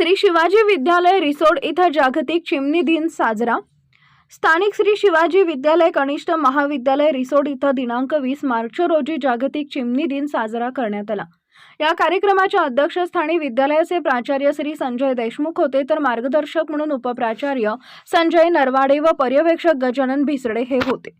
श्री शिवाजी विद्यालय रिसोड इथं जागतिक चिमणी दिन साजरा. स्थानिक श्री शिवाजी विद्यालय कनिष्ठ महाविद्यालय रिसोड इथं दिनांक वीस मार्च रोजी जागतिक चिमणी दिन साजरा करण्यात आला. या कार्यक्रमाच्या अध्यक्षस्थानी विद्यालयाचे प्राचार्य श्री संजय देशमुख होते तर मार्गदर्शक म्हणून उपप्राचार्य संजय नरवाडे व पर्यवेक्षक गजानन भिसडे हे होते.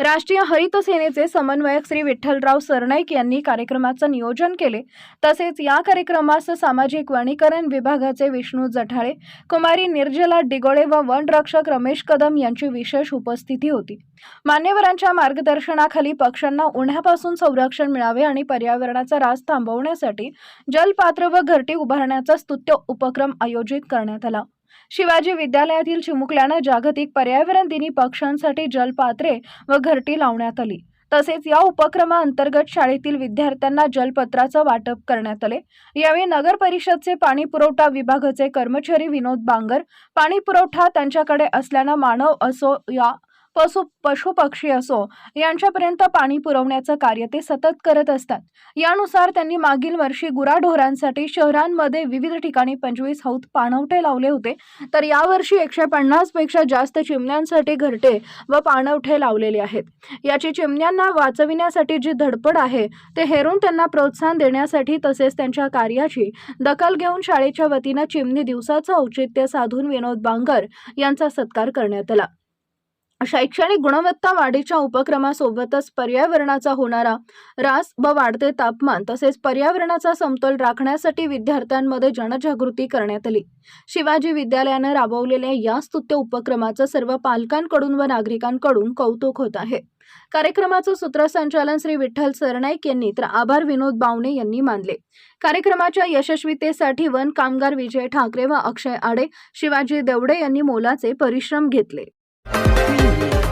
राष्ट्रीय हरित सेनेचे समन्वयक श्री विठ्ठलराव सरनाईक यांनी कार्यक्रमाचं नियोजन केले. तसेच या कार्यक्रमास सामाजिक वनीकरण विभागाचे विष्णू जठाळे कुमारी निर्जला डिगोळे व वनरक्षक रमेश कदम यांची विशेष उपस्थिती होती. मान्यवरांच्या मार्गदर्शनाखाली पक्ष्यांना उन्हापासून संरक्षण मिळावे आणि पर्यावरणाचा रास थांबवण्यासाठी जलपात्र व घरटी उभारण्याचा स्तुत्य उपक्रम आयोजित करण्यात आला. शिवाजी विद्यालयातील चिमुकल्यानं जागतिक पर्यावरण दिनी पक्ष्यांसाठी जलपात्रे व घरटी लावण्यात आली. तसेच या उपक्रमाअंतर्गत शाळेतील विद्यार्थ्यांना जलपत्राचं वाटप करण्यात आले. यावेळी नगर परिषदचे पाणी पुरवठा विभागाचे कर्मचारी विनोद बांगर पाणी पुरवठा त्यांच्याकडे असल्यानं मानव असो या पशु पशु पक्षी असो यांच्यापर्यंत पाणी पुरवण्याचं कार्य ते सतत करत असतात. यानुसार त्यांनी मागील वर्षी गुराढोरांसाठी शहरांमध्ये विविध ठिकाणी पंचवीस हौद पाणवठे लावले होते. तर यावर्षी एकशे पन्नासपेक्षा जास्त चिमण्यांसाठी घरटे व पाणवठे लावलेले आहेत. याची चिमण्यांना वाचविण्यासाठी जी धडपड आहे ते हेरून त्यांना प्रोत्साहन देण्यासाठी तसेच त्यांच्या कार्याची दखल घेऊन शाळेच्या वतीनं चिमणी दिवसाचं औचित्य साधून विनोद बांगर यांचा सत्कार करण्यात आला. शैक्षणिक गुणवत्ता वाढीच्या उपक्रमासोबतच पर्यावरणाचा होणारा रास व वाढते तापमान तसेच पर्यावरणाचा समतोल राखण्यासाठी विद्यार्थ्यांमध्ये जनजागृती करण्यात आली. शिवाजी विद्यालयानं राबवलेल्या या स्तुत्य उपक्रमाचं सर्व पालकांकडून व नागरिकांकडून कौतुक होत आहे. कार्यक्रमाचं सूत्रसंचालन श्री विठ्ठल सरनाईक यांनी तर आभार विनोद बावणे यांनी मानले. कार्यक्रमाच्या यशस्वीतेसाठी वन कामगार विजय ठाकरे व अक्षय आडे शिवाजी देवडे यांनी मोलाचे परिश्रम घेतले. Preview.